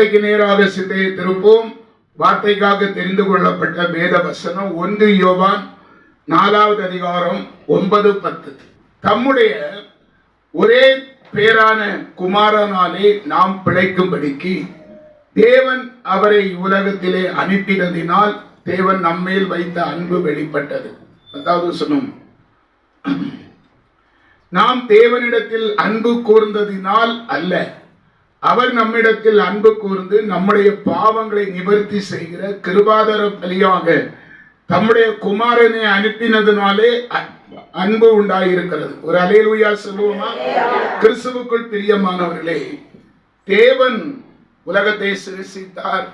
சபைக்கு நேராக சிந்தையை திருப்போம் வார்த்தைக்காக தெரிந்து கொள்ளப்பட்ட வேத வசனம் ஒன்று யோவான் நாலாவது அதிகாரம் ஒன்பது பத்து. தம்முடைய ஒரே பேரான குமாரனாலே நாம் பிழைக்கும்படிக்கு தேவன் அவரை உலகத்திலே அனுப்பினதினால் தேவன் நம்மேல் வைத்த அன்பு வெளிப்பட்டது. அதாவது சொன்னோம் நாம் தேவனிடத்தில் அன்பு கூர்ந்ததினால் அல்ல அவர் நம்மிடத்தில் அன்பு கூர்ந்து நம்முடைய பாவங்களை நிவர்த்தி செய்கிற கிருபாதர பலியாக தம்முடைய குமாரனை அனுப்பினதுனாலே அன்பு உண்டாயிருக்கிறது. ஒரு அலையலுயா சொல்லுவோமா? கிறிஸ்துவுக்குள் பிரியமானவர்களே தேவன் உலகத்தை சிருஷித்தார்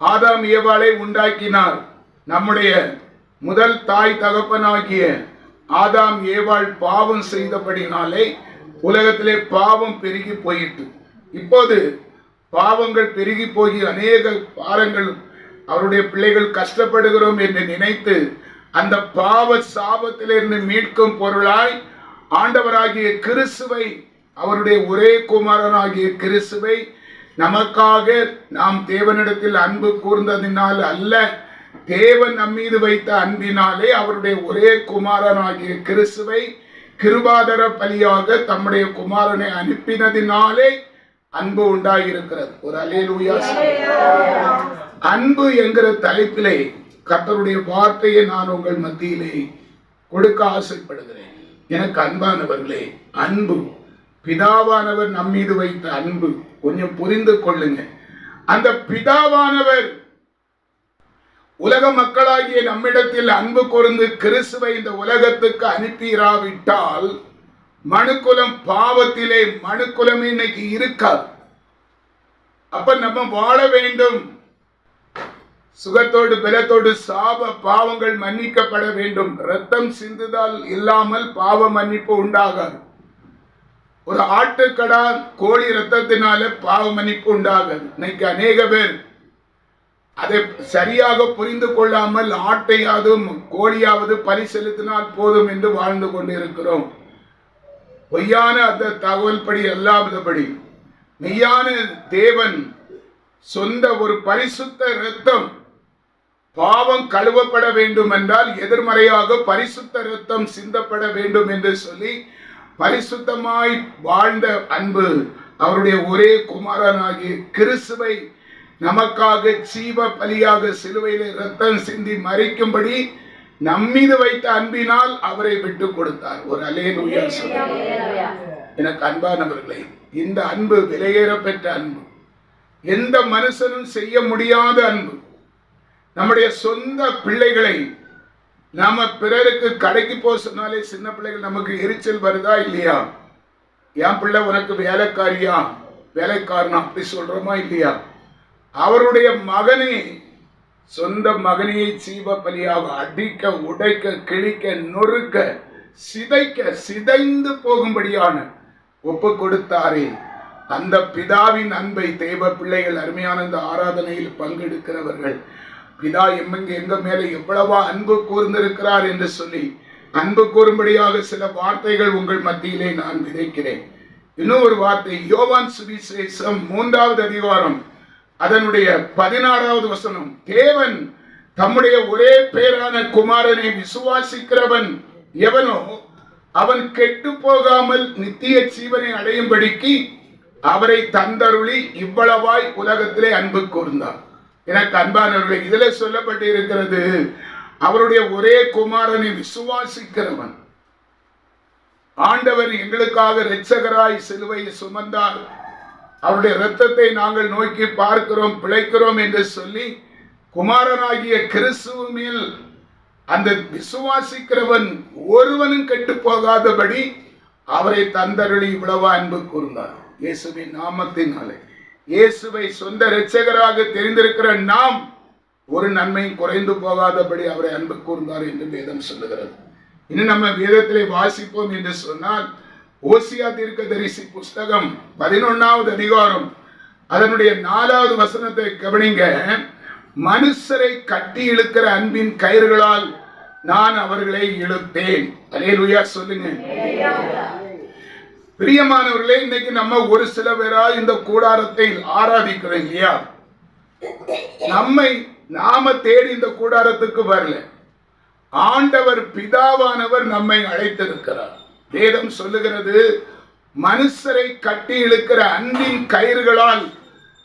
ஆதாம் ஏவாளை உண்டாக்கினார். நம்முடைய முதல் தாய் தகப்பனாகிய ஆதாம் ஏவாள் பாவம் செய்தபடினாலே உலகத்திலே பாவம் பெருகி போயிட்டு இப்போது பாவங்கள் பெருகி போகி அநேக பாரங்கள் அவருடைய பிள்ளைகள் கஷ்டப்படுகிறோம் என்று நினைத்து அந்த பாவ சாபத்திலிருந்து மீட்கும் பொருளாய் ஆண்டவராகிய கிறிஸ்துவை அவருடைய ஒரே குமாரனாகிய கிறிஸ்துவை நமக்காக நாம் தேவனிடத்தில் அன்பு கூர்ந்ததினால் அல்ல தேவன் நம்மீது வைத்த அன்பினாலே அவருடைய ஒரே குமாரனாகிய கிறிஸ்துவை கிருபாதர பலியாக தம்முடைய குமாரனை அனுப்பினதினாலே அன்பு உண்டாகியிருக்கிறது ஒரு அலேலூயா அன்பு என்கிற தலைப்பிலே கர்த்தருடைய வார்த்தையை நான் உங்கள் மத்தியிலே கொடுக்க ஆசைப்படுகிறேன். எனக்கு அன்பானவர்களே அன்பு. பிதாவானவர் நம்மீது வைத்த அன்பு. கொஞ்சம் புரிந்து கொள்ளுங்க. அந்த பிதாவானவர் உலக மக்களாகிய நம்மிடத்தில் அன்பு கூர்ந்து கிறிஸ்துவை இந்த உலகத்துக்கு அனுப்பிராவிட்டால் மனுக்குலம் பாவத்திலே மனுக்குலமே இன்னைக்கு இருக்காது. அப்ப நம்ம வாழ வேண்டும். சுகத்தோடு பலத்தோடு சாப பாவங்கள் மன்னிக்கப்பட வேண்டும். ரத்தம் சிந்துதல் இல்லாமல் பாவ மன்னிப்பு உண்டாகாது. ஒரு ஆட்டுக்கடா கோழி ரத்தத்தினால பாவ மன்னிப்பு உண்டாகாது. இன்னைக்கு அநேக பேர் அதை சரியாக புரிந்து கொள்ளாமல் ஆட்டையாவதும் கோழியாவது பலி செலுத்தினால் போதும் என்று வாழ்ந்து கொண்டிருக்கிறோம். பொய்யான அந்த தகவல் படி அல்லாதபடி மெய்யான தேவன் சொந்த ஒரு பரிசுத்த இரத்தம் பாவம் கழுவப்பட வேண்டும் என்றால் எதிர்மறையாக பரிசுத்த இரத்தம் சிந்தப்பட வேண்டும் என்று சொல்லி பரிசுத்தமாய் வாழ்ந்த அன்பு அவருடைய ஒரே குமாரனாகிய கிறிஸ்துவை நமக்காக ஜீவ பலியாக சிலுவையிலே ரத்தம் சிந்தி மறிக்கும்படி நம்மீது வைத்த அன்பினால் அவரை விட்டு கொடுத்தார். ஒரு அலேலுயா எனக்கு அன்பானவர்களே இந்த அன்பு விலையேற பெற்ற அன்பு. எந்த மனுஷனும் செய்ய முடியாத அன்பு. நம்முடைய சொந்த பிள்ளைகளை நாம பிறருக்கு கடைக்கு போக சொன்னாலே சின்ன பிள்ளைகள் நமக்கு எரிச்சல் வருதா இல்லையா? என் பிள்ளை உனக்கு வேலைக்காரியா? வேலைக்காரனா? அப்படி சொல்றோமா இல்லையா? அவருடைய மகனை சொந்த மகனையை சீவ பலியாக அடிக்க உடைக்க கிழிக்க நொறுக்க சிதைக்க சிதைந்து போகும்படியான ஒப்பு கொடுத்தாரே அந்த பிதாவின் அன்பை தேவ பிள்ளைகள் அருமையான இந்த ஆராதனையில் பங்கெடுக்கிறவர்கள். பிதா எம்மங்க எங்க மேல எவ்வளவா அன்பு கூர்ந்திருக்கிறார் என்று சொல்லி அன்பு கூறும்படியாக சில வார்த்தைகள் உங்கள் மத்தியிலே நான் விதைக்கிறேன். இன்னும் ஒரு வார்த்தை யோவான் சுவிசேஷம் மூன்றாவது அதிகாரம் அதனுடைய பதினாறாவது வசனம். தேவன் தம்முடைய ஒரே பேரான குமாரனை விசுவாசிக்கிறவன் எவனோ அவன் கெட்டு போகாமல் நித்திய ஜீவனை அடையும்படிக்கு அவரை தந்தருளி இவ்வளவாய் உலகத்திலே அன்பு கூர்ந்தார். எனக்கு அன்பானவர்களே இதுல சொல்லப்பட்டு இருக்கிறது அவருடைய ஒரே குமாரனை விசுவாசிக்கிறவன். ஆண்டவர் எங்களுக்காக இரட்சகராய் சிலுவையை சுமந்தார். அவருடைய இரத்தத்தை நாங்கள் நோக்கி பார்க்கிறோம் பிழைக்கிறோம் என்று சொல்லி குமாரனாகிய கிறிஸ்துவின் அந்த விசுவாசிக்கிறவன் ஒருவனும் கெட்டு போகாதபடி அவரை தந்தருளி இவ்வளவா அன்பு கூர்ந்தார். இயேசுவின் நாமத்தினாலே. இயேசுவை சொந்த இரட்சகராக தெரிந்திருக்கிற நாம் ஒரு நன்மையும் குறைந்து போகாதபடி அவரை அன்பு கூர்ந்தார் என்று வேதம் சொல்லுகிறது. இன்னும் நம்ம வேதத்திலே வாசிப்போம் என்று சொன்னால் ஓசியா தீர்க்க தரிசி புஸ்தகம் பதினொன்னாவது அதிகாரம். அதனுடைய நாலாவது வசனத்தை கவனிங்க. மனுஷரை கட்டி இழுக்கிற அன்பின் கயிறுகளால் நான் அவர்களை இழுத்தேன். அலேலுயா சொல்லுங்க. பிரியமானவர்களே இன்னைக்கு நம்ம ஒரு சில பேரா இந்த கூடாரத்தை ஆராதிக்கிறோம் இல்லையா? நம்மை நாம தேடி இந்த கூடாரத்துக்கு வரல. ஆண்டவர் பிதாவானவர் நம்மை அழைத்திருக்கிறார். வேதம் சொல்லுகிறது மனுஷரை கட்டி இழுக்கிற அன்பின் கயிறுகளால்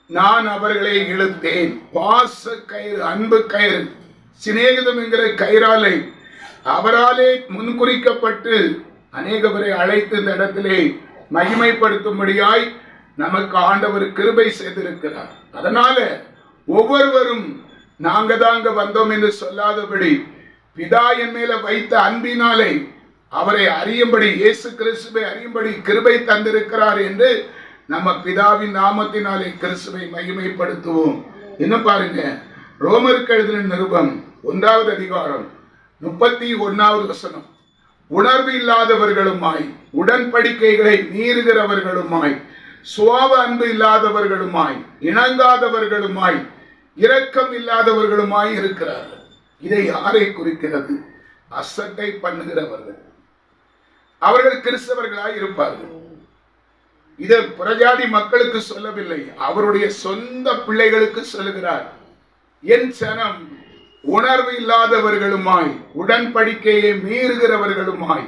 நான் அவர்களை இழுத்தேன். பாச கயிறு அன்பு கயிறு. சிநேகிதம் என்கிற கயிறாலை அவராலே முன்குறிக்கப்பட்டு அநேகவரை அழைத்து இந்த இடத்திலே மகிமைப்படுத்தும்படியாய் நமக்கு ஆண்டவர் கிருபை செய்திருக்கிறார். அதனால ஒவ்வொருவரும் நாங்க தாங்க வந்தோம் என்று சொல்லாதபடி பிதா என் மேல வைத்த அன்பினாலே அவரை அறியும்படி இயேசு கிறிஸ்துவை அறியும்படி கிருபை தந்திருக்கிறார் என்று நம்ம பிதாவின் நாமத்தினாலே கிறிஸ்துவை மகிமைப்படுத்துவோம். என்ன பாருங்க ரோமருக்கு எழுதின நிருபம் ஒன்றாவது அதிகாரம் முப்பத்தி ஒன்னாவது வசனம். உணர்வு இல்லாதவர்களுமாய் உடன்படிக்கைகளை மீறுகிறவர்களுமாய் சுவாப அன்பு இல்லாதவர்களுமாய் இணங்காதவர்களுமாய் இரக்கம் இல்லாதவர்களுமாய் இருக்கிறார்கள். இதை யாரை குறிக்கிறது? அசட்டை பண்ணுகிறவர்கள். அவர்கள் கிறிஸ்தவர்களாய் இருப்பார்கள். இதை பிரஜாதி மக்களுக்கு சொல்லவில்லை. அவருடைய சொந்த பிள்ளைகளுக்கு சொல்லுகிறார். என் சனம் உணர்வு இல்லாதவர்களுமாய் உடன்படிக்கையை மீறுகிறவர்களுமாய்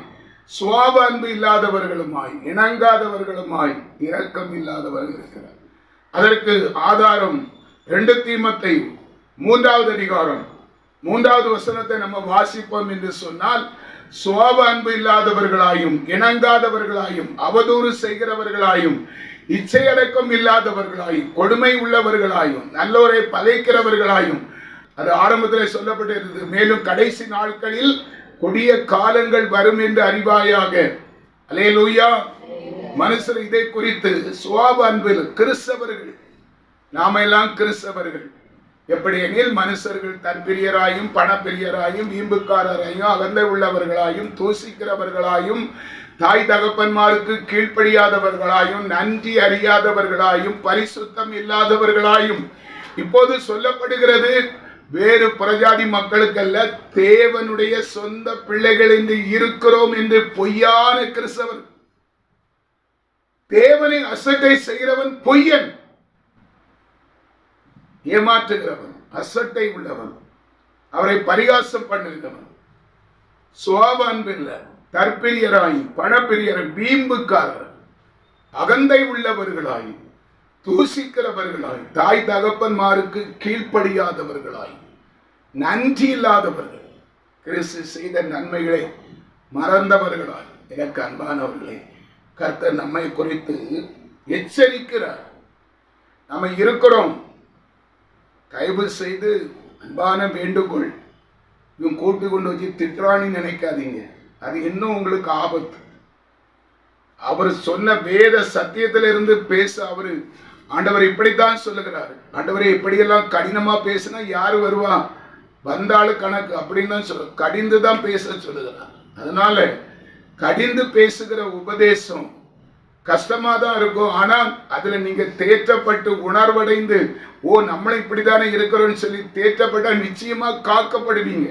சுவாப அன்பு இல்லாதவர்களுமாய் இணங்காதவர்களுமாய் இரக்கம் இல்லாதவர்கள் இருக்கிறார். அதற்கு ஆதாரம் ரெண்டு தீமத்தை மூன்றாவது அதிகாரம் மூன்றாவது வசனத்தை நம்ம வாசிப்போம் என்று சொன்னால் சுவாப அன்பு இல்லாதவர்களாயும் இணங்காதவர்களாயும் அவதூறு செய்கிறவர்களாயும் இச்சையடக்கம் இல்லாதவர்களாயும் கொடுமை உள்ளவர்களாயும் நல்லோரை பதைக்கிறவர்களாயும் அது ஆரம்பத்தில் சொல்லப்பட்டிருந்தது. மேலும் கடைசி நாட்களில் கொடிய காலங்கள் வரும் என்று அறிவாயாக. அலேலூயா மனுஷர் இதை குறித்து சுவாப அன்பில் கிறிஸ்தவர்கள் நாம எல்லாம் கிறிஸ்தவர்கள். எப்படி எனில் மனுஷர்கள் தற்பிரியராயும் பணப்பிரியராயும் வீம்புக்காரராயும் அகந்த உள்ளவர்களாயும் தூசிக்கிறவர்களாயும் தாய் தகப்பன்மாருக்கு கீழ்ப்படியாதவர்களாயும் நன்றி அறியாதவர்களாயும் பரிசுத்தம் இல்லாதவர்களாயும். இப்போது சொல்லப்படுகிறது வேறு புறஜாதி மக்களுக்கல்ல தேவனுடைய சொந்த பிள்ளைகள் என்று இருக்கிறோம் என்று பொய்யான கிறிஸ்தவர். தேவனை அசட்டை செய்கிறவன் பொய்யன். ஏமாற்றுகிறவன் அசட்டை உள்ளவன். அவரை பரிகாசம் பண்ணுகிறவன். சுவாப அன்பில்ல தற்பிரியராய் பணப்பிரியர் வீம்புக்காரர் அகந்தை உள்ளவர்களாயின் தூஷிக்கிறவர்களாய் தாய் தகப்பன்மாருக்கு கீழ்ப்படியாதவர்களாய் நன்றி இல்லாதவர்கள் கிறிஸ்து செய்த நன்மைகளை மறந்தவர்களாய். எனக்கு அன்பானவர்களே கர்த்தர் நம்மை குறித்து எச்சரிக்கிறார். நம்ம இருக்கிறோம். தயவு செய்து அன்பான வேண்டுகோள் இவன் கூட்டி கொண்டு வச்சு திட்டுறான்னு நினைக்காதீங்க. அது இன்னும் உங்களுக்கு ஆபத்து. அவர் சொன்ன வேத சத்தியத்திலிருந்து பேச அவர் ஆண்டவர் இப்படித்தான் சொல்லுகிறாரு. ஆண்டவரே இப்படியெல்லாம் கடினமா பேசினா யாரு வருவா? வந்தாலும் கணக்கு அப்படின்னு தான் சொல்ல கடிந்து தான் பேச சொல்லுகிறார். அதனால கடிந்து பேசுகிற உபதேசம் கஷ்டமா தான் இருக்கும். ஆனால் அதுல நீங்க தேற்றப்பட்டு உணர்வடைந்து ஓ நம்மளை இப்படித்தானே இருக்கிறோம்னு சொல்லி தேற்றப்பட்டா நிச்சயமா காக்கப்படுவீங்க.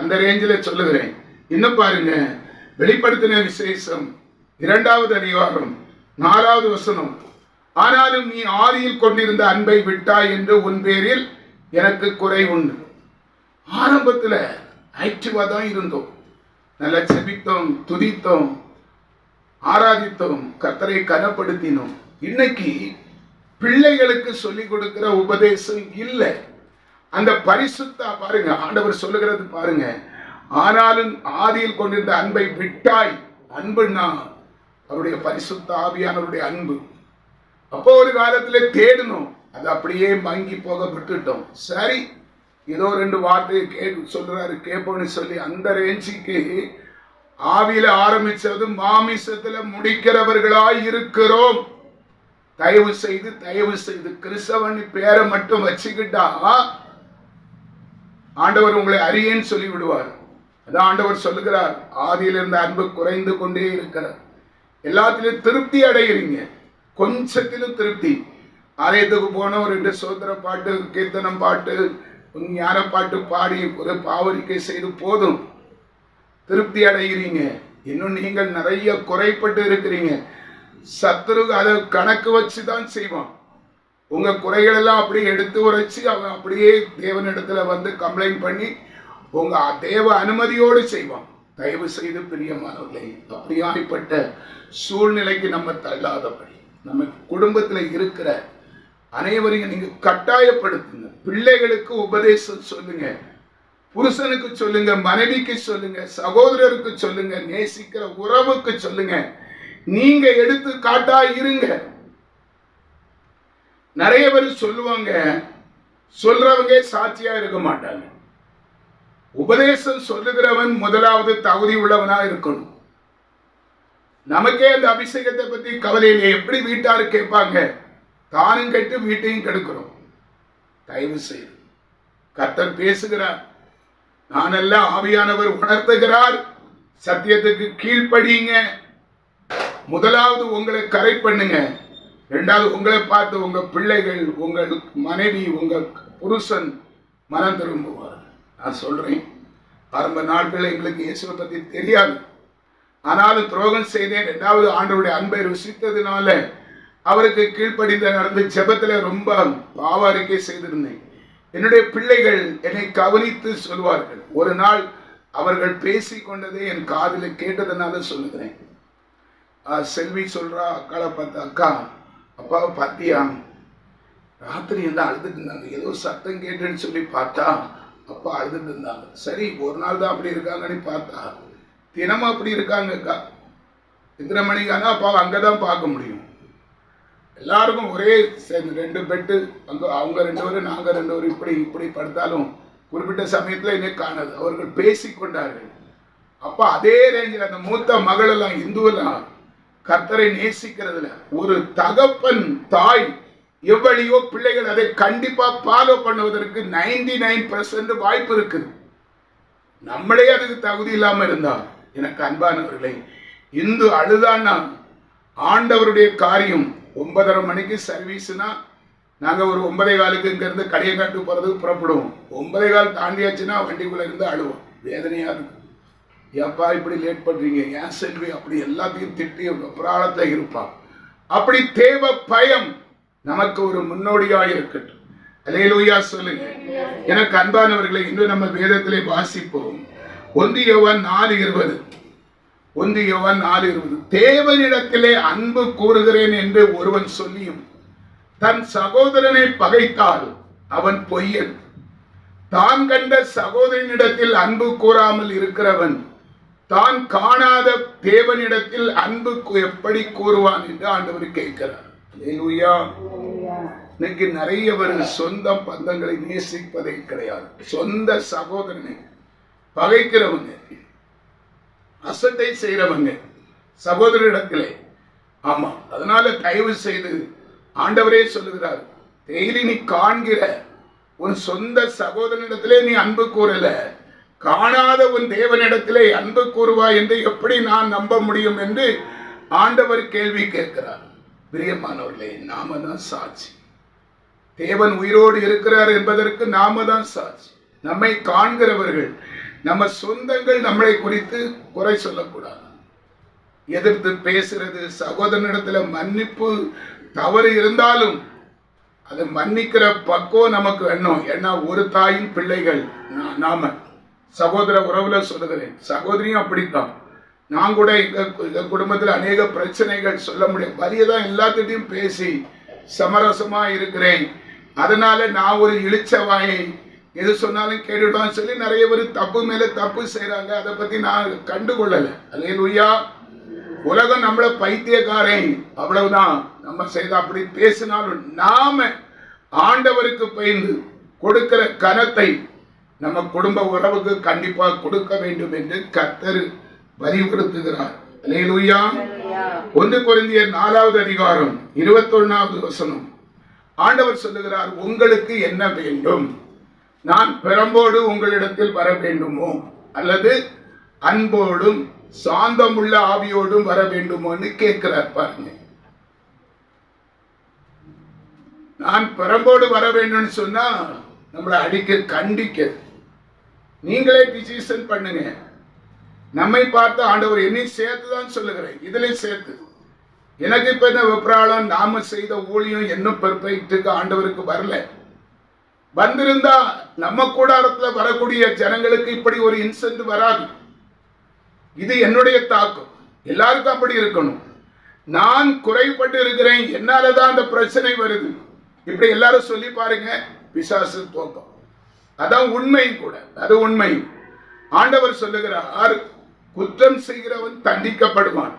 அந்த ரேஞ்சில் சொல்லுகிறேன். இன்னும் பாருங்க. வெளிப்படுத்தின விசேஷம் இரண்டாவது அதிகாரம் நாலாவது வசனம். ஆனாலும் நீ ஆதியில் கொண்டிருந்த அன்பை விட்டாய் என்று உன் பேரில் எனக்கு குறை உண்டு. ஆரம்பத்தில் ஆக்டிவா தான் இருந்தோம். நல்லா செபித்தோம் துதித்தோம் ஆராதித்தோம் கர்த்தரை கனப்படுத்தினோம். இன்னைக்கு பிள்ளைகளுக்கு சொல்லிக் கொடுக்கிற உபதேசம் இல்லை. அந்த பரிசுத்தா பாருங்க ஆண்டவர் சொல்லுகிறது பாருங்க. ஆனாலும் ஆதியில் கொண்டிருந்த அன்பை விட்டாய். அன்புன்னா அவருடைய பரிசுத்த ஆவியானவருடைய அன்பு. அப்போ ஒரு காலத்துல தேடணும் அது அப்படியே மங்கி போக விட்டுட்டோம். சரி ஏதோ ரெண்டு வார்த்தையை கே சொல்றாரு கேட்போம்னு சொல்லி அந்த ரேஞ்சுக்கு ஆவியில ஆரம்பிச்சது மாமிசத்துல முடிக்கிறவர்களாய் இருக்கிறோம். தயவு செய்து தயவு செய்து கிறிஸ்தவன் பேரை மட்டும் வச்சுக்கிட்டா ஆண்டவர் உங்களை அறியேன்னு சொல்லி விடுவார் அதான் ஆண்டவர் சொல்லுகிறார் ஆதியிலிருந்து இருந்த அன்பு குறைந்து கொண்டே இருக்கிறார் எல்லாத்திலும் திருப்தி அடைகிறீங்க. கொஞ்சத்திலும் திருப்தி. ஆலயத்துக்கு போன ஒரு ரெண்டு சோதர பாட்டு கீர்த்தனம் பாட்டு ஞான பாட்டு பாடி ஒரு பாவரிக்கை செய்து போதும். திருப்தி அடைகிறீங்க. இன்னும் நீங்கள் நிறைய குறைப்பட்டு இருக்கிறீங்க. சத்துரு அதை கணக்கு வச்சு தான் செய்வான். உங்க குறைகளெல்லாம் அப்படியே எடுத்து உரைச்சு அவன் அப்படியே தேவனிடத்துல வந்து கம்ப்ளைண்ட் பண்ணி உங்க தேவ அனுமதியோடு செய்வான். தயவு செய்து பிரியமானவர்களே அப்படியாய்ப்பட்ட சூழ்நிலைக்கு நம்ம தள்ளாதபடி. நம்ம குடும்பத்துல இருக்கிற அனைவரையும் நீங்க கட்டாயப்படுத்துங்க. பிள்ளைகளுக்கு உபதேசம் சொல்லுங்க. புருஷனுக்கு சொல்லுங்க மனைவிக்கு சொல்லுங்க சகோதரருக்கு சொல்லுங்க நேசிக்கிற உறவுக்கு சொல்லுங்க. நீங்க எடுத்து காட்டா இருங்க. நிறைய பேர் சொல்லுவாங்க சொல்றவங்க சாட்சியா இருக்க மாட்டாங்க. உபதேசம் சொல்லுகிறவன் முதலாவது தகுதி உள்ளவனா இருக்கணும். நமக்கே அந்த அபிஷேகத்தை பத்தி கவலை எப்படி வீட்டாரு கேட்பாங்க? தானும் கெட்டு வீட்டையும் கெடுக்கிறோம். தயவு செய்து. கர்த்தர் பேசுகிறார். நானெல்லாம் ஆவியானவர் உணர்த்துகிறார். சத்தியத்துக்கு கீழ்ப்படியுங்க. முதலாவது உங்களை கரை பண்ணுங்க. ரெண்டாவது உங்களை பார்த்து உங்க பிள்ளைகள் உங்கள் மனைவி உங்க புருஷன் மனம் திரும்புவார். நான் சொல்றேன். ஆரம்ப நாட்களில் எங்களுக்கு இயேசுவை பத்தி தெரியாது. ஆனாலும் துரோகம் செய்தேன். ரெண்டாவது ஆண்டவருடைய அன்பை ருசித்ததுனால அவருக்கு கீழ்ப்படிந்த நடந்து ஜெபத்தில் ரொம்ப பாவ அறிக்கை செய்திருந்தேன். என்னுடைய பிள்ளைகள் என்னை கவனித்து சொல்வார்கள். ஒரு நாள் அவர்கள் பேசி கொண்டதை என் காதில் கேட்டதுனால சொல்லுகிறேன். ஆ, செல்வி சொல்றா அக்காவை பார்த்து அக்கா அப்பாவை பார்த்தியா? ராத்திரி வந்து அழுதுட்டு இருந்தாங்க? ஏதோ சத்தம் கேட்டுன்னு சொல்லி பார்த்தா அப்பா அழுதுட்டு இருந்தாங்க. சரி ஒரு நாள் தான் அப்படி இருக்காங்கன்னு பார்த்தா தினமும் அப்படி இருக்காங்கக்கா எத்தனை இத்தனை மணிக்கானா அப்பாவை அங்கே தான் பார்க்க முடியும். எல்லாருக்கும் ஒரே சேர்ந்து ரெண்டு பெட்டு அங்கே அவங்க ரெண்டு பேரும் நாங்கள் ரெண்டு பேரும் இப்படி இப்படி படுத்தாலும் குறிப்பிட்ட சமயத்தில் என்னை காணாது. அவர்கள் பேசி கொண்டார்கள். அப்போ அதே ரேஞ்சில் அந்த மூத்த மகளெல்லாம் இந்துவெல்லாம் கர்த்தரை நேசிக்கிறதுல ஒரு தகப்பன் தாய் எவ்வளியோ பிள்ளைகள் அதை கண்டிப்பாக ஃபாலோ பண்ணுவதற்கு நைன்டி நைன் பர்சன்ட் வாய்ப்பு இருக்குது. நம்மளே அதுக்கு தகுதி இல்லாமல் இருந்தால் எனக்கு அன்பானவர்களே இந்து அழுதான்னா ஆண்டவருடைய காரியம் ஒன்பதரை மணிக்கு சர்வீஸ்னா நாங்கள் ஒரு ஒன்பதே காலுக்கு இங்கேருந்து கடையை கடையங்காட்டு போகிறதுக்கு புறப்படுவோம். ஒன்பதே கால் தாண்டியாச்சுன்னா வண்டிக்குள்ளே இருந்து அழுவோம். வேதனையாக இருக்கும். ஏப்பா இப்படி லேட் பண்ணுறீங்க ஏன் செல்வி? அப்படி எல்லாத்தையும் திட்டி பிராளத்துல இருப்பான் அப்படி தேவ பயம் நமக்கு ஒரு முன்னோடியாக இருக்கட்டும். அலையலூயா சொல்லுங்க. எனக்கு அன்பானவர்களை இன்னும் நம்ம வேதத்திலே வாசிப்போம். ஒன்று நாலு இருபது ஒன்று நாலு இருபது தேவனிடத்திலே அன்பு கூறுகிறேன் என்று ஒருவன் சொல்லியும் தன் சகோதரனை பகைத்தால் அவன் பொய்யன். தான் கண்ட சகோதரனிடத்தில் அன்பு கூறாமல் இருக்கிறவன் தான் காணாத தேவனிடத்தில் அன்பு எப்படி கூறுவான் என்று ஆண்டவர் கேட்கிறார். இன்னைக்கு நிறைய பேர் சொந்த பந்தங்களை நேசிப்பதே கிடையாது. சொந்த சகோதரனை பகைக்கிறவங்க அசட்டை செய்கிறவங்க சகோதரிடத்திலே ஆமா அதனால தயவு செய்து ஆண்டவரே சொல்லுகிறார் டெய்லி நீ காண்கிற உன் சொந்த சகோதரனிடத்திலே நீ அன்பு கூறல காணாத உன் தேவனிடத்திலே அன்பு கூறுவாய் என்று எப்படி நான் நம்ப முடியும்? என்று ஆண்டவர் கேள்வி கேட்கிறார். பிரியமானவர்களே நாம தான் சாட்சி. தேவன் உயிரோடு இருக்கிறார் என்பதற்கு நாம தான் சாட்சி. நம்மை காண்கிறவர்கள் நம்ம சொந்தங்கள் நம்மளை குறித்து குறை சொல்லக்கூடாது. எதிர்த்து பேசுறது சகோதரனிடத்துல மன்னிப்பு தவறு இருந்தாலும் அதை மன்னிக்கிற பக்குவம் நமக்கு வேணும் ஏன்னா ஒரு தாயின் பிள்ளைகள் நாம. சகோதர உறவுல சொல்லுகிறேன். சகோதரியும் அப்படித்தான். நான் கூட எங்க எங்க குடும்பத்தில் அநேக பிரச்சனைகள் சொல்ல முடியும். வலியதான் எல்லாத்திட்டையும் பேசி சமரசமா இருக்கிறேன். அதனால நான் ஒரு இழிச்சவாயை எது சொன்னாலும் கேட்டுடுவான்னு சொல்லி நிறைய பேர் தப்பு மேல தப்பு செய்றாங்க. அதை பத்தி நான் கண்டுகொள்ளல. அல்லேலூயா. உலகம் நம்மள பைத்தியக்காரன். அவ்வளவுதான். நம்ம செய்த அப்படி பேசினாலும் நாம ஆண்டவருக்கு பயந்து கொடுக்கிற கனத்தை நம்ம குடும்ப உறவுக்கு கண்டிப்பா கொடுக்க வேண்டும் என்று கர்த்தர் வலியுறுத்துகிறார். அல்லேலூயா. ஒன்று கொரிந்தியர் நாலாவது அதிகாரம் இருபத்தொன்னாவது வசனம். ஆண்டவர் சொல்லுகிறார் உங்களுக்கு என்ன வேண்டும்? நான் பெரம்போடு உங்களிடத்தில் வர வேண்டுமோ? அல்லது அன்போடும் சாந்தமுள்ள ஆவியோடும் வர வேண்டுமோன்னு கேட்கிறார் பாருங்க. நான் பெரம்போடு வர வேண்டும்னு சொன்னா நம்மளை அடிக்க கண்டிக்க நீங்களே டிசிஷன் பண்ணுங்க. நம்மை பார்த்து ஆண்டவர் என்னையும் சேர்த்து தான் சொல்லுகிறேன். இதுலயும் சேர்த்து. எனக்கு இப்ப என்ன வெப்ராளம் நாம செய்த ஊழியம் இன்னும் பெர்ஃபெக்ட்டுக்கு ஆண்டவருக்கு வரல. வந்திருந்தா நம்ம கூடாரத்தில் வரக்கூடிய ஜனங்களுக்கு இப்படி ஒரு இன்சென்ட் வராது. இது என்னுடைய தாக்கம். எல்லாருக்கும் அப்படி இருக்கணும். நான் குறைபட்டு இருக்கிறேன். என்னாலதான் அந்த பிரச்சனை வருது. இப்படி எல்லாரும் சொல்லி பாருங்க. பிசாசு தோக்கம். அதான் உண்மை கூட. அது உண்மை ஆண்டவர் சொல்லுகிறார் குற்றம் செய்கிறவன் தண்டிக்கப்படுவான்.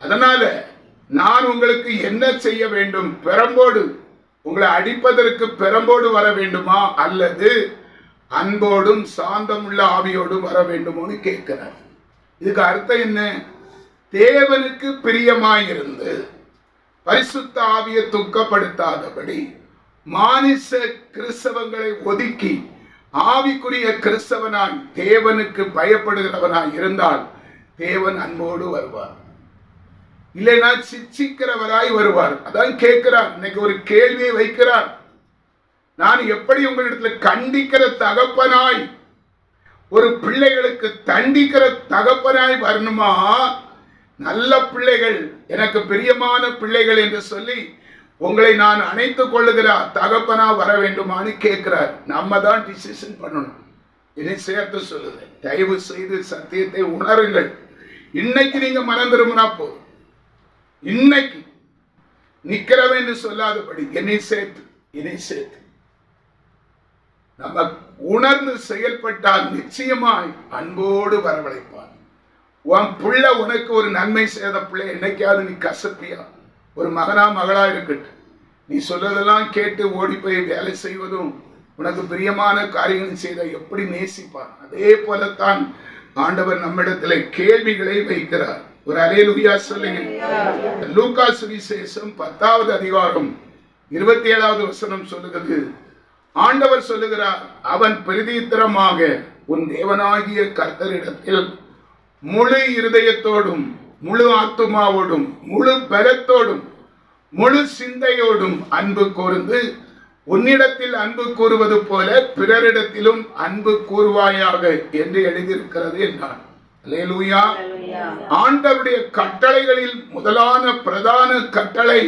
அதனால நான் உங்களுக்கு என்ன செய்ய வேண்டும்? பெரம்போடு உங்களை அடிப்பதற்கு பெரம்போடு வர வேண்டுமா? அல்லது அன்போடும் சாந்தமுள்ள ஆவியோடும் வர வேண்டுமோன்னு கேட்கிறார். இதுக்கு அர்த்தம் என்ன? தேவனுக்கு பிரியமாயிருந்து பரிசுத்த ஆவியை துக்கப்படுத்தாதபடி மானிச கிறிஸ்தவங்களை ஒதுக்கி ஆவிக்குரிய கிறிஸ்தவனாய் தேவனுக்கு பயப்படுகிறவனாய் இருந்தால் தேவன் அன்போடு வருவார். இல்லைன்னா சிச்சிக்கிறவராய் வருவார். அதான் கேட்கிறார். இன்னைக்கு ஒரு கேள்வியை வைக்கிறார். நான் எப்படி உங்களிடத்துல கண்டிக்கிற தகப்பனாய் ஒரு பிள்ளைகளுக்கு தண்டிக்கிற தகப்பனாய் வரணுமா? நல்ல பிள்ளைகள் எனக்கு பிரியமான பிள்ளைகள் என்று சொல்லி உங்களை நான் அணைத்துக் கொள்ளுகிற தகப்பனா வர வேண்டுமான்னு கேட்கிறார். நம்ம தான் டிசிஷன் பண்ணணும். இதை சேர்த்து சொல்லுது தயவு செய்து சத்தியத்தை உணருங்கள். இன்னைக்கு நீங்க மனம் திரும்பினா போதும். இன்னைக்கு நிக்கிறவன் என்று சொல்லாதபடி என்னை சேர்த்து என்னை சேர்த்து. நம்ம உணர்ந்து செயல்பட்டால் நிச்சயமாய் அன்போடு வரவழைப்பான். உன் பிள்ளை உனக்கு ஒரு நன்மை செய்த பிள்ளை என்னைக்காவது நீ கசப்பியா? ஒரு மகனா மகளா இருக்கட்டும். நீ சொல்றதெல்லாம் கேட்டு ஓடி போய் வேலை செய்வதும் உனக்கு பிரியமான காரியங்கள் செய்த எப்படி நேசிப்பான்? அதே போலத்தான் ஆண்டவர் நம்மிடத்துல கேள்விகளை வைக்கிறார். ஒரு அலேலுயா சொல்லுங்க லூகா சுவிசேஷம் பத்தாவது அதிகாரம் இருபத்தி ஏழாவது வசனம் சொல்லுகிறது. ஆண்டவர் சொல்லுகிறார் அவன் பிரதித்திரமாக உன் தேவனாகிய கர்த்தரிடத்தில் முழு இருதயத்தோடும் முழு ஆத்துமாவோடும் முழு பலத்தோடும் முழு சிந்தையோடும் அன்பு கூர்ந்து உன்னிடத்தில் அன்பு கூறுவது போல பிறரிடத்திலும் அன்பு கூறுவாயாக என்று எழுதியிருக்கிறது என்றான். ஆண்டவருடைய கட்டளைகளில் முதலான பிரதான கட்டளை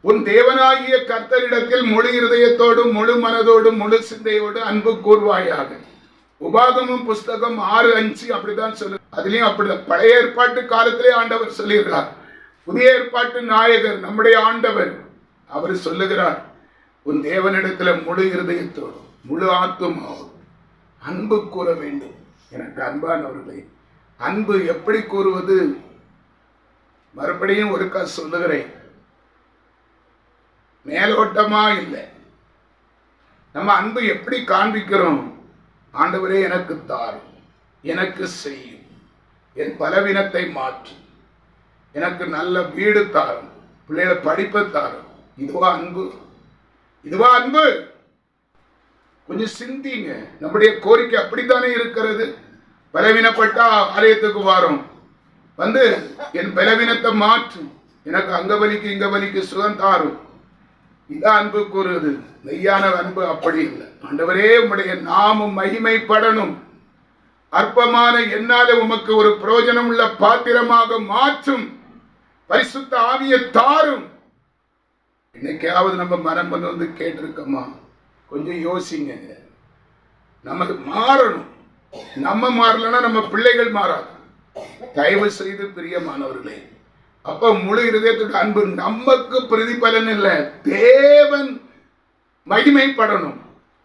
உன் தேவனாகிய கர்த்தரிடத்தில் முழு இருதயத்தோடும் முழு மனதோடும் முழு சிந்தையோடு அன்பு கூறுவாயாக உபாகமும் புஸ்தகம் ஆறு அஞ்சு அப்படிதான் சொல்லு அதுலயும் அப்படிதான் பழைய ஏற்பாட்டு காலத்திலே ஆண்டவர் சொல்லியிருக்கிறார். புதிய ஏற்பாட்டு நாயகர் நம்முடைய ஆண்டவர் அவர் சொல்லுகிறார் உன் தேவனிடத்துல முழு இருதயத்தோடும் முழு ஆத்துமாவோடும் அன்பு கூற வேண்டும். எனக்கு அன்பானவர்களே அன்பு எப்படி கூறுவது? மறுபடியும் ஒருக்கா சொல்லுகிறேன். மேலோட்டமா இல்லை. நம்ம அன்பு எப்படி காண்பிக்கிறோம்? ஆண்டவரே எனக்கு தாரும் எனக்கு செய்யும் என் பலவீனத்தை மாற்றும் எனக்கு நல்ல வீடு தாரும் பிள்ளைகளை படிப்பை தாரும். இதுவா அன்பு? இதுவா அன்பு? கொஞ்சம் சிந்திங்க. நம்முடைய கோரிக்கை அப்படித்தானே இருக்கிறது? பலவீனப்பட்டா ஆலயத்துக்கு வாரோம். வந்து என் பலவீனத்தை மாற்று. எனக்கு அங்க வலிக்கு இங்க வலிக்கு சுகம் தாரும். இதான் அன்பு கூறுவது மெய்யான அன்பு அப்படி இல்லை. ஆண்டவரே உம்முடைய நாமும் மகிமைப்படணும். அற்பமான என்னால உமக்கு ஒரு பிரயோஜனம் உள்ள பாத்திரமாக மாற்றும். பரிசுத்த ஆவிய தாரும். இன்னைக்காவது நம்ம மனம் வந்து வந்து கேட்டிருக்கோமா? கொஞ்சம் யோசிங்க. நமக்கு மாறணும். நம்ம மாறலன்னா நம்ம பிள்ளைகள் மாறாது. தயவு செய்து பிரியமானவர்களே அப்ப முழு இருதயத்துக்கு அன்பு நமக்கு பிரதிபலன் இல்லை. தேவன் மகிமைப்படணும்.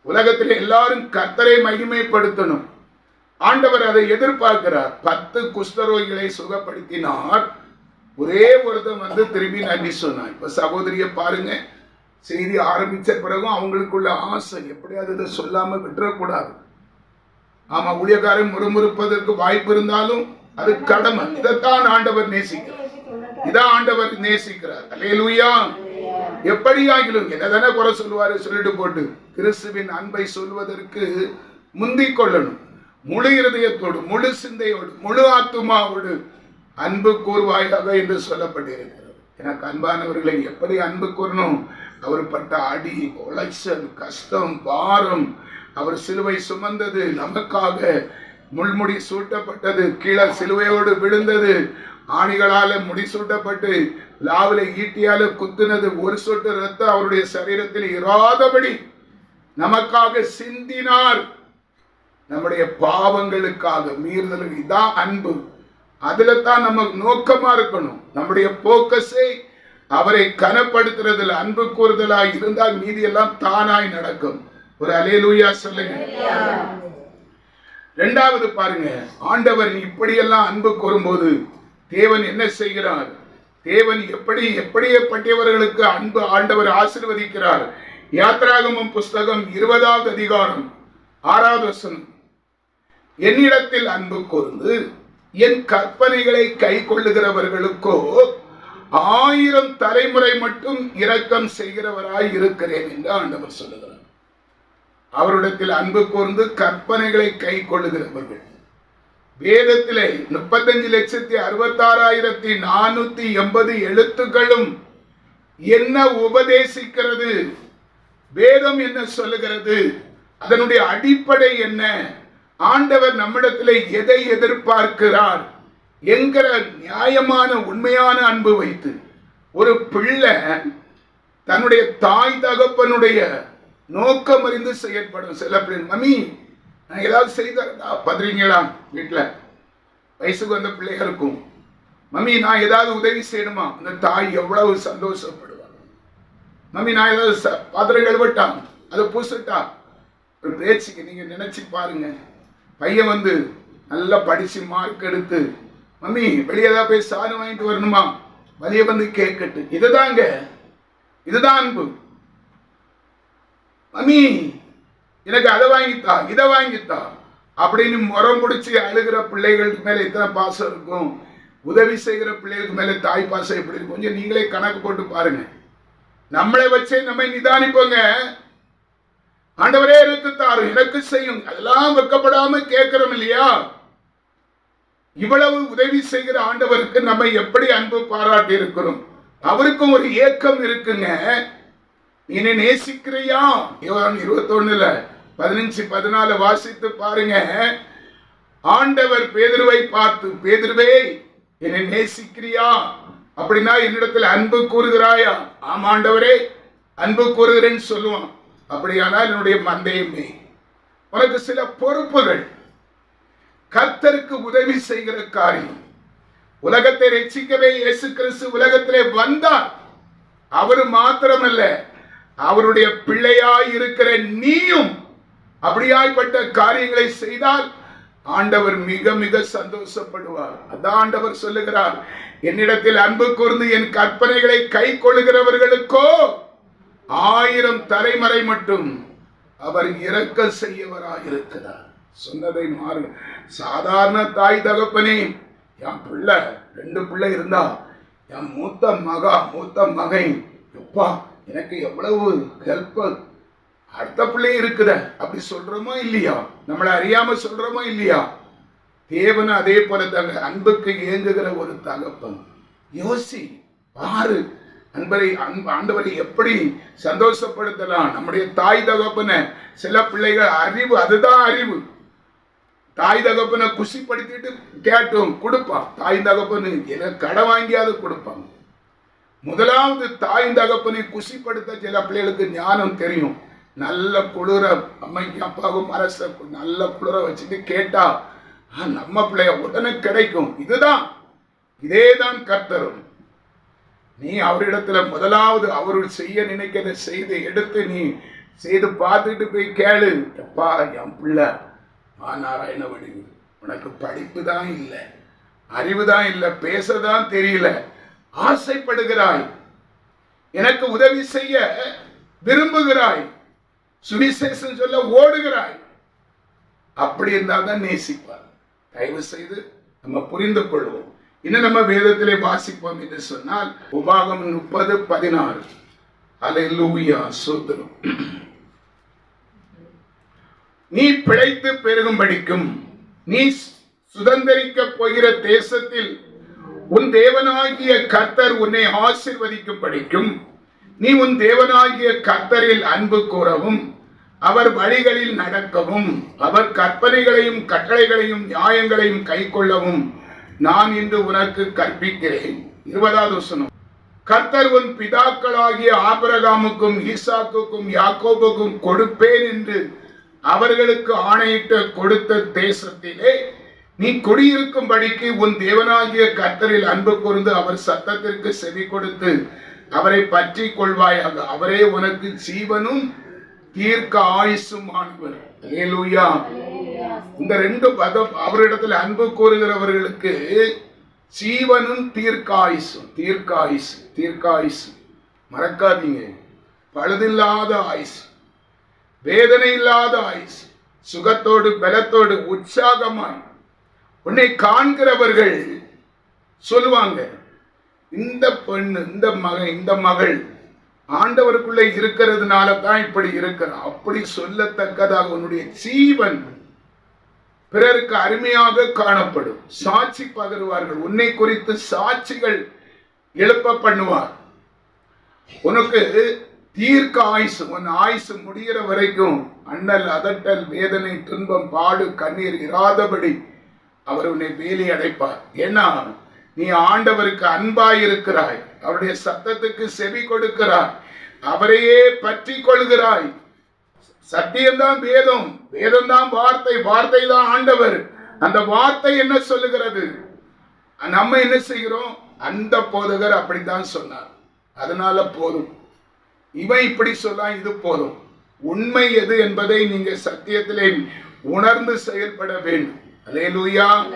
உலகத்தில் எல்லாரும் கர்த்தரை மகிமைப்படுத்தணும். ஆண்டவர் அதை எதிர்பார்க்கிறார். பத்து குஷ்டரோகிகளை சுகப்படுத்தினார். ஒரே ஒருத்தன் வந்து திரும்பி நன்றி சொன்னான். இப்ப சகோதரிய பாருங்க. செய்தி ஆரம்பிச்ச பிறகும் அவங்களுக்குள்ள ஆசை. எப்படியாவது இதை சொல்லாம விட்டுறக்கூடாது. ஆமா ஊழியக்காரன் முறுமுறுப்பதற்கு வாய்ப்பு இருந்தாலும் அது கடமை. இதைத்தான் ஆண்டவர் நேசிக்கிறார். இதான் ஆண்டவர் நேசிக்கிறார். அல்லேலூயா. எப்படியாகிலும் என்னதானே குறை சொல்லுவாரு? சொல்லிட்டு போட்டு கிறிஸ்துவின் அன்பை சொல்வதற்கு முந்திக் கொள்ளணும். முழு இருதயத்தோடு முழு சிந்தையோடு முழு ஆத்துமாவோடு அன்பு கூறுவாயாக என்று சொல்லப்பட்டிருக்கிறது. எனக்கு அன்பானவர்களை எப்படி அன்பு கூறணும்? அவர் பட்ட அடி உளைச்சல் கஷ்டம் பாரம் அவர் சிலுவை சுமந்தது நமக்காக. முள்முடி சூட்டப்பட்டது கீழே சிலுவையோடு விழுந்தது. ஆணிகளால முடிசூட்டப்பட்டு லாவில ஈட்டியால குத்துனது. ஒரு சொட்டு ரத்தம் அவருடைய சரீரத்தில் இராதபடி நமக்காக சிந்தினார். நம்முடைய பாவங்களுக்காக மீறுதலுக்கு. இதான் அன்பு. அதுல தான் நம்ம நோக்கமா இருக்கணும். நம்முடைய போக்கஸை அவரை கனப்படுத்துறதுல அன்பு கூறுதலாய் இருந்தால் மீதி எல்லாம் தானாய் நடக்கும். ஒரு அலேலூயா சொல்லுங்க. ரெண்டாவது பாருங்க ஆண்டவர் இப்படியெல்லாம் அன்பு கூறும்போது தேவன் என்ன செய்கிறார்? தேவன் எப்படி எப்படியப்பட்டவர்களுக்கு அன்பு ஆண்டவர் ஆசிர்வதிக்கிறார். யாத்ராகமம் புஸ்தகம் இருபதாவது அதிகாரம் ஆறாவது வசனம். என்னிடத்தில் அன்பு கூர்ந்து என் கற்பனைகளை கை கொள்ளுகிறவர்களுக்கோ ஆயிரம் தலைமுறை மட்டும் இரக்கம் செய்கிறவராய் இருக்கிறேன் என்று ஆண்டவர் சொல்லுகிறார். அவரிடத்தில் அன்பு கூர்ந்து கற்பனைகளை கை கொள்ளுகிறவர்கள். வேதத்திலே முப்பத்தஞ்சு லட்சத்தி அறுபத்தாறாயிரத்தி நானூத்தி எண்பது எழுத்துக்களும் என்ன உபதேசிக்கிறது? வேதம் என்ன சொல்லுகிறது? அதனுடைய அடிப்படை என்ன? ஆண்டவர் நம்மிடத்தில் எதை எதிர்பார்க்கிறார் என்கிற நியாயமான உண்மையான அன்பு வைத்து ஒரு பிள்ளை தன்னுடைய தாய் தகப்பனுடைய நோக்கம் அறிந்து செயற்படும் சில பிள்ளை மம்மி நான் ஏதாவது செய்தா பதறீங்களா? வீட்டில் வயசுக்கு வந்த பிள்ளைகளுக்கும். மம்மி நான் ஏதாவது உதவி செய்யணுமா? அந்த தாய் எவ்வளவு சந்தோஷப்படுவாங்க மம்மி நான் ஏதாவது ச- பாத்திரம் கழுவட்டா அதை பூசட்டா? ஒரு பேச்சுக்கு நீங்கள் நினச்சி பாருங்க. பையன் வந்து நல்லா படித்து மார்க் எடுத்து மம்மி வெளியே ஏதாவது போய் சாதம் வாங்கிட்டு வரணுமா? வெளியே வந்து கேட்கட்டு இதுதாங்க இதுதான் அன்பு. மம்மி எனக்கு அதை வாங்கித்தா இதை வாங்கித்தா. அப்படின்னு முறம் பிடிச்சி அழுகிற பிள்ளைகளுக்கு மேல எத்தனை பாசம் இருக்கும்? உதவி செய்கிற பிள்ளைகளுக்கு மேல தாய் பாசம் எப்படி இருக்கும்? கொஞ்சம் நீங்களே கணக்கு போட்டு பாருங்க. நம்மளை வச்சே நம்ம நிதானிப்போங்க. ஆண்டவரே எனக்கு தாரும் எனக்கு செய்யும். அதெல்லாம் வெக்கப்படாம கேட்கிறோம் இல்லையா? இவ்வளவு உதவி செய்கிற ஆண்டவருக்கு நம்ம எப்படி அன்பு பாராட்டி இருக்கிறோம்? அவருக்கும் ஒரு ஏக்கம் இருக்குங்க. என்னை நேசிக்கிறியா யோகான் இருபத்தொன்னுல பதினஞ்சு பதினாலு வாசித்து பாருங்க. ஆண்டவர் பேதுருவை பார்த்து பேதுருவே என்னை நேசிக்கிறியா? அப்படின்னா என்னிடத்தில் அன்பு கூறுகிறாயா? ஆமாண்டவரே அன்பு கூறுகிறேன்னு சொல்லுவான். அப்படியானால் என்னுடைய மந்தையுமே. உனக்கு சில பொறுப்புகள். கர்த்தருக்கு உதவி செய்கிற காரியம். உலகத்தை ரட்சிக்கவே இயேசு கிறிஸ்து உலகத்திலே வந்தார். அவர் மாத்திரமல்ல அவருடைய பிள்ளையாய் இருக்கிற நீயும் அப்படியாய்ப்பட்ட காரியங்களை செய்தால் ஆண்டவர் மிக மிக சந்தோஷப்படுவார். அதான் ஆண்டவர் சொல்லுகிறார் என்னிடத்தில் அன்பு கூர்ந்து என் கற்பனைகளை கை கொள்ளுகிறவர்களுக்கோ ஆயிரம் தலைமுறை மட்டும் அவர் இறக்க செய்யவராயிருக்கிறார் சொன்னதை மாறு. சாதாரண தாய் தகப்பனே என் பிள்ளை ரெண்டு பிள்ளை இருந்தா என் மூத்த மகா மூத்த மகன் எப்பா எனக்கு எவ்வளவு ஹெல்ப் அடுத்த பிள்ளையும் இருக்குத. அப்படி சொல்றோமோ இல்லையா? நம்மளை அறியாம சொல்றோமோ இல்லையா? தேவன் அதே போல தாங்க அன்புக்கு ஏங்குகிற ஒரு தகப்பன். யோசி பாரு. அன்பரை அன்பு ஆண்டவரை எப்படி சந்தோஷப்படுத்தலாம்? நம்முடைய தாய் தகப்பனை சில பிள்ளைகள் அறிவு அதுதான் அறிவு. தாய் தகப்பனை குசிப்படுத்திட்டு கேட்டும் கொடுப்பான். தாய் தகப்பனு எனக்கு கடை வாங்கியாவது கொடுப்பாங்க முதலாவது தாய் தகப்பனை குஷிப்படுத்த சில பிள்ளைகளுக்கு ஞானம் தெரியும். நல்ல குளிர அம்மைக்கு அப்பாவுக்கும் அரச நல்ல குளிர வச்சுட்டு கேட்டா நம்ம பிள்ளைய உடனே கிடைக்கும். இதுதான். இதே தான் கர்த்தரும். நீ அவரிடத்துல முதலாவது அவர் செய்ய நினைக்கிறத செய்து எடுத்து நீ செய்து பார்த்துட்டு போய் கேளு. எப்பா என் பிள்ளை மா நாராயணவடி உனக்கு படிப்பு தான் இல்லை. அறிவு தான் இல்லை. பேசதான் தெரியல. ஆசைப்படுகிறாய். எனக்கு உதவி செய்ய விரும்புகிறாய். சுவிசேஷம் சொல்ல ஓடுகிறாய். அப்படி இருந்தால் தான் நேசிப்பார். தயவு செய்து நம்ம புரிந்து கொள்வோம். இன்னும் நம்ம வேதத்திலே வாசிப்போம் என்று சொன்னால் உபாகம் முப்பது பதினாறு. அதை லூவியா சூத்திரம். நீ பிழைத்து பெருகும்படிக்கும் நீ சுதந்திரிக்க போகிற தேசத்தில் உன் தேவனாகிய கர்த்தர் உன்னை ஆசிர்வதிக்கும்படிக்கும் நீ உன் தேவனாகிய கர்த்தரில் அன்பு கூறவும் அவர் வழிகளில் நடக்கவும் அவர் கற்பனைகளையும் கட்டளைகளையும் நியாயங்களையும் கைக்கொள்ளவும் நான் இன்று உனக்கு கற்பிக்கிறேன். இருபதாவது வசனம். கர்த்தர் உன் பிதாக்களாகிய ஆபரகாமுக்கும் ஈசாக்குக்கும் யாக்கோபுக்கும் கொடுப்பேன் என்று அவர்களுக்கு ஆணையிட்டு கொடுத்த தேசத்திலே நீ குடியிருக்கும்படிக்கு உன் தேவனாகிய கர்த்தரில் அன்பு கூர்ந்து அவர் சத்தத்திற்கு செவி கொடுத்து அவரை பற்றி கொள்வாயாக. அவரே உனக்கு ஜீவனும் தீர்க்க ஆயுசும் ஆண்பர் ஏலூயா இந்த ரெண்டு பதம் அவரிடத்தில் அன்பு கூறுகிறவர்களுக்கு ஜீவனும் தீர்க்காயுசும் தீர்க்காயுசு தீர்க்காயுசு மறக்காதீங்க. பழுதில்லாத ஆயுசு. வேதனை இல்லாத ஆயுசு. சுகத்தோடு பலத்தோடு உற்சாகமாய். உன்னை காண்கிறவர்கள் சொல்லுவாங்க இந்த பெண் இந்த மகன் இந்த மகள் ஆண்டவருக்குள்ள இருக்கிறதுனால தான் இப்படி இருக்கிறான் அப்படி சொல்லத்தக்கதாக உன்னுடைய ஜீவன் பிறருக்கு அருமையாக காணப்படும். சாட்சி பகருவார்கள். உன்னை குறித்து சாட்சிகள் எழுப்ப பண்ணுவார். உனக்கு தீர்க்க ஆயுசு உன் ஆயுசு முடிகிற வரைக்கும் அண்ணல் அதட்டல் வேதனை துன்பம் பாடு கண்ணீர் இராதபடி அவர் உன்னை மேலே அடைப்பார் ஏன்னா நீ ஆண்டவருக்கு அன்பாய் இருக்கிறாய் அவருடைய சத்தத்துக்கு செவி கொடுக்கிறாய். அவரையே பற்றி கொள்கிறாய். சத்தியம்தான் வேதம். வேதம் தான் வார்த்தை. வார்த்தை தான் ஆண்டவர். அந்த வார்த்தை என்ன சொல்லுகிறது? நம்ம என்ன செய்கிறோம்? அந்த போதகர் அப்படித்தான் சொன்னார். அதனால போதும். இவன் இப்படி சொல்லான் இது போதும். உண்மை எது என்பதை நீங்க சத்தியத்திலே உணர்ந்து செயல்பட வேண்டும். அலேலூயா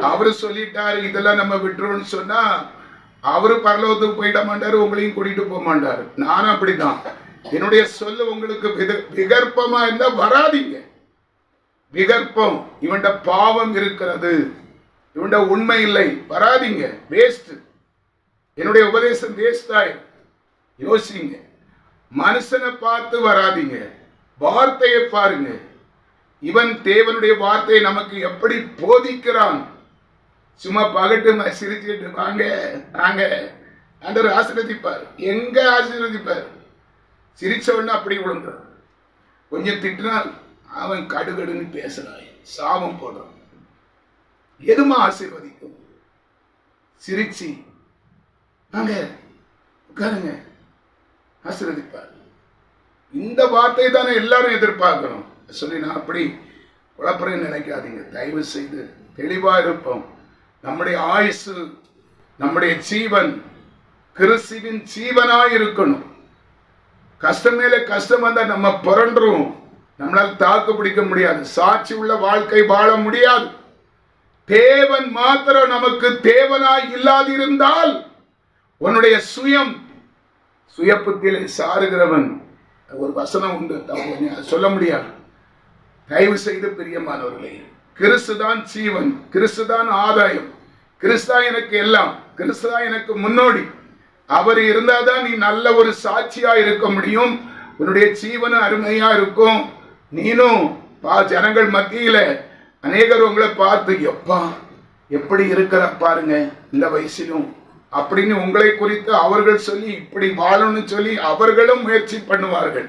அவரு சொல்லிட்டாரு இதெல்லாம் நம்ம விட்டுருவோம்னு சொன்னா அவரு பரலோகத்துக்கு போயிட மாட்டாரு உங்களையும் கூட்டிட்டு போக மாட்டாரு. நானும் அப்படிதான் என்னுடைய சொல்லு உங்களுக்கு வித- விகற்பமா இருந்தா வராதீங்க. விகற்பம் இவன்ட பாவம் இருக்கிறது. இவன்ட உண்மை இல்லை. வராதீங்க. வேஸ்ட் என்னுடைய உபதேசம் வேஸ்ட் யோசிங்க. மனுஷனை பார்த்து வராதீங்க. வார்த்தையை பாருங்க. இவன் தேவனுடைய வார்த்தையை நமக்கு எப்படி போதிக்கிறான்? சும்மா பகட்டு ம- சிரிச்சுட்டு வாங்க வாங்க. அந்த ஆசீர்வதிப்பார். எங்க ஆசீர்வதிப்பார்? சிரிச்ச உடனே அப்படி விழுந்துறான் கொஞ்சம் திட்டினால் அவன் கடுகடுன்னு பேசுறான். சாபம் போடுறான். எதுமா ஆசீர்வதிக்கும்? சிரிச்சு வாங்க உட்காருங்க. ஆசீர்வதிப்பார். இந்த வார்த்தை தானே எல்லாரும் எதிர்பார்க்கிறோம் சொல்லி நான் அப்படி குழப்பறேன்னு நினைக்காதீங்க. தயவு செய்து தெளிவாக இருப்போம். நம்முடைய ஆயுசு நம்முடைய ஜீவன் கிறிஸ்துவின் ஜீவனாக இருக்கணும். கஷ்டம் மேல கஷ்டம் வந்தால் நம்ம புரண்டுருவோம் நம்மளால் தாக்கு பிடிக்க முடியாது. சாட்சி உள்ள வாழ்க்கை வாழ முடியாது. தேவன் மாத்திரம் நமக்கு தேவனாய் இல்லாதிருந்தால் உன்னுடைய சுயம் சுய புத்தியிலே சாருகிறவன். ஒரு வசனம் உண்டு. சொல்ல முடியாது. தயவு செய்து பிரியமானவர்களே கிறிஸ்துதான் ஜீவன் கிறிஸ்துதான் ஆதாயம். கிறிஸ்தா எனக்கு எல்லாம் கிறிஸ்துதா எனக்கு முன்னோடி. அவர் இருந்தாதான் நீ நல்ல ஒரு சாட்சியா இருக்க முடியும். உன்னுடைய ஜீவனும் அருமையா இருக்கும். நீனும் பா ஜனங்கள் மத்தியில அநேகர் உங்களை பார்த்து எப்பா எப்படி இருக்கிற பாருங்க இந்த வயசிலும். அப்படின்னு உங்களை குறித்து அவர்கள் சொல்லி இப்படி வாழணும்னு சொல்லி அவர்களும் முயற்சி பண்ணுவார்கள்.